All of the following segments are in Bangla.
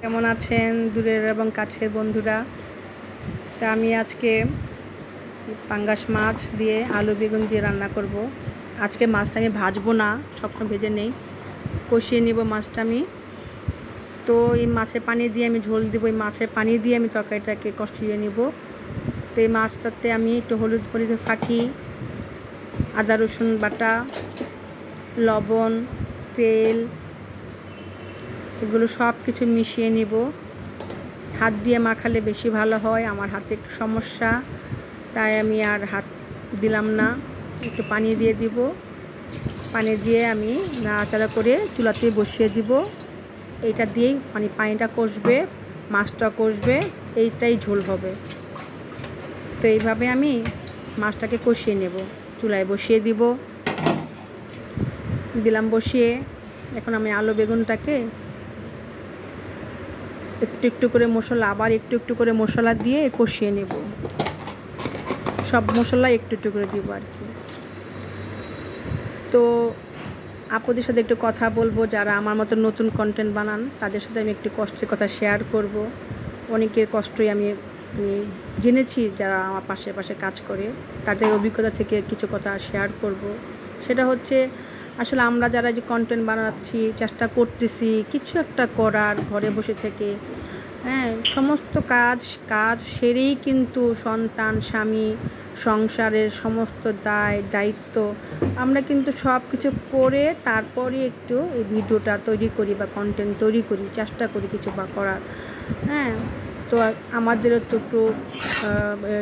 কেমন আছেন দূরের এবং কাছের বন্ধুরা? তা আমি আজকে পাঙ্গাস মাছ দিয়ে আলু বেগুন দিয়ে রান্না করব। আজকে মাছটা আমি ভাজবো না, সবসময় ভেজে নেই। কষিয়ে নেব মাছটা আমি। তো এই মাছের পানি দিয়ে আমি ঝোল দেবো, এই মাছের পানি দিয়ে আমি তরকারিটাকে কষিয়ে নেব। তো এই মাছটাতে আমি একটু হলুদ মরিচের ফাঁকি, আদা রসুন বাটা লবণ, তেল, এগুলো সব কিছু মিশিয়ে নিব। হাত দিয়ে মাখালে বেশি ভালো হয়, আমার হাতে একটু সমস্যা, তাই আমি আর হাত দিলাম না। একটু পানি দিয়ে দিব। পানি দিয়ে আমি নাড়াচাড়া করে চুলাতে বসিয়ে দিব। এইটা দিয়েই মানে পানিটা কষবে, মাছটা কষবে, এইটাই ঝোল হবে। তো এইভাবে আমি মাছটাকে কষিয়ে নেব। চুলায় বসিয়ে দিব। দিলাম বসিয়ে। এখন আমি আলু বেগুনটাকে একটু একটু করে মশলা, আবার একটু একটু করে মশলা দিয়ে কষিয়ে নেব। সব মশলা একটু একটু করে দিব আর কি। তো আপুদের সাথে একটু কথা বলব, যারা আমার মতো নতুন কন্টেন্ট বানান, তাদের সাথে আমি একটু কষ্টের কথা শেয়ার করব। অনেকের কষ্টই আমি জেনেছি যারা আমার পাশে পাশে কাজ করে, তাদের অভিজ্ঞতা থেকে কিছু কথা শেয়ার করব। সেটা হচ্ছে আসলে আমরা যারা যে কন্টেন্ট বানাচ্ছি, চেষ্টা করতেছি, কিছু একটা করার ঘরে বসে থেকে হ্যাঁ সমস্ত কাজ কাজ সেরেই কিন্তু সন্তান, স্বামী, সংসারের সমস্ত দায়, দায়িত্ব আমরা কিন্তু সব কিছু করে তারপরে একটু এই ভিডিওটা তৈরি করি বা কন্টেন্ট তৈরি করি, চেষ্টা করি কিছু বা করার হ্যাঁ। তো আমাদেরও তো একটু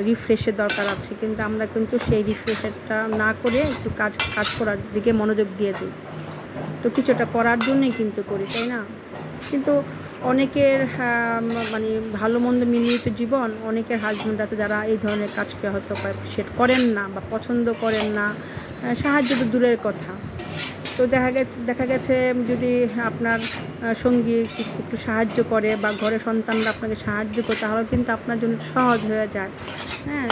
রিফ্রেশের দরকার আছে, কিন্তু আমরা কিন্তু সেই রিফ্রেশটা না করে একটু কাজ কাজ করার দিকে মনোযোগ দিয়ে দিই। তো কিছুটা করার জন্যই কিন্তু করি, তাই না? কিন্তু অনেকের মানে ভালো মন্দ মিলিত জীবন, অনেকের হাজব্যান্ড আছে যারা এই ধরনের কাজকে হয়তো সেট করেন না বা পছন্দ করেন না। সাহায্য তো দূরের কথা। তো দেখা গেছে দেখা গেছে যদি আপনার সঙ্গী একটু সাহায্য করে বা ঘরে সন্তানরা আপনাকে সাহায্য করে, তাহলে কিন্তু আপনার জন্য সহজ হয়ে যায়। হ্যাঁ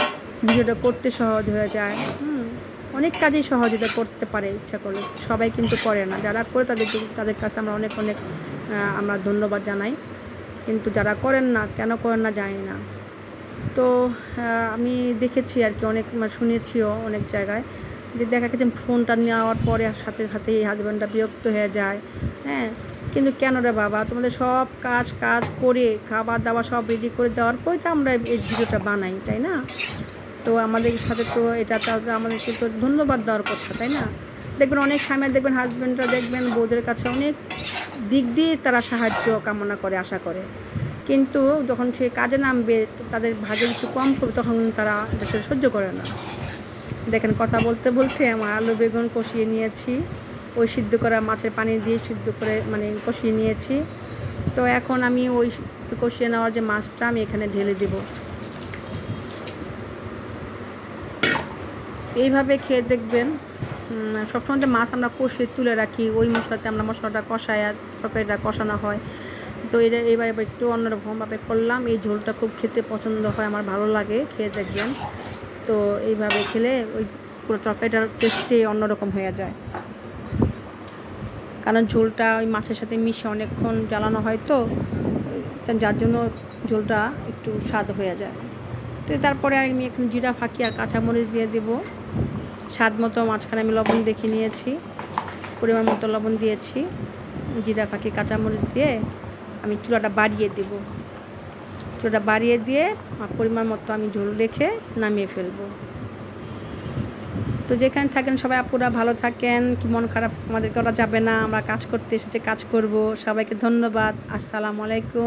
ভিডিওটা করতে সহজ হয়ে যায়। হুম, অনেক কাজেই সহযোগিতা করতে পারে, ইচ্ছা করলে। সবাই কিন্তু করে না। যারা করে তাদের তাদের কাছে আমরা অনেক অনেক আমরা ধন্যবাদ জানাই। কিন্তু যারা করেন না, কেন করেন না জানি না। তো আমি দেখেছি আর কি, অনেক শুনেছিও অনেক জায়গায়। যে দেখা গেছে ফোনটা নেওয়ার পরে সাথে সাথে এই হাজব্যান্ডটা বিরক্ত হয়ে যায়। হ্যাঁ কিন্তু কেন রে বাবা? তোমাদের সব কাজ কাজ করে খাবার দাবার সব রেডি করে দেওয়ার পরে তো আমরা এই ভিডিওটা বানাই, তাই না? তো আমাদের সাথে তো এটা তো আমাদেরকে তো ধন্যবাদ দেওয়ার কথা, তাই না? দেখবেন অনেক স্বামী দেখবেন হাজব্যান্ডরা দেখবেন বউদের কাছে অনেক দিক দিয়ে তারা সাহায্য কামনা করে, আশা করে। কিন্তু যখন সে কাজে নামবে, তাদের ভাগে একটু কম করবে, তখন তারা সহ্য করে না। দেখেন, কথা বলতে বলতে আমার আলু, বেগুন কষিয়ে নিয়েছি। ওই সিদ্ধ করা মাছের পানি দিয়ে সিদ্ধ করে মানে কষিয়ে নিয়েছি। তো এখন আমি ওই কষিয়ে নেওয়ার যে মাছটা আমি এখানে ঢেলে দেব। এইভাবে খেয়ে দেখবেন সবসময় যে মাছ আমরা কষিয়ে তুলে রাখি, ওই মশলাতে আমরা মশলাটা কষাই আর তরকারিটা কষানো হয়। তো এটা এবার একটু অন্যরকমভাবে করলাম। এই ঝোলটা খুব খেতে পছন্দ হয়, আমার ভালো লাগে, খেয়ে দেখবেন। তো এইভাবে খেলে ওই পুরো তরকারিটার টেস্টে অন্যরকম হয়ে যায়। কারণ ঝোলটা ওই মাছের সাথে মিশে অনেকক্ষণ জ্বালানো হয় তো যার জন্য ঝোলটা একটু স্বাদ হয়ে যায়। তো তারপরে আমি এখন জিরা, ফাঁকি আর কাঁচামরিচ দিয়ে দেব। স্বাদ মতো মাঝখানে আমি লবণ দেখে নিয়েছি, পরিমাণ মতো লবণ দিয়েছি। জিরা, ফাঁকি, কাঁচামরিচ দিয়ে আমি চুলাটা বাড়িয়ে দেব। চুলাটা বাড়িয়ে দিয়ে পরিমাণ মতো আমি ঝোল রেখে নামিয়ে ফেলব। তো যেখানে থাকেন সবাই আপুরা ভালো থাকেন, কি মন খারাপ আমাদের করা যাবে না, আমরা কাজ করতে এসেছে, কাজ করব। সবাইকে ধন্যবাদ, আসসালামু আলাইকুম।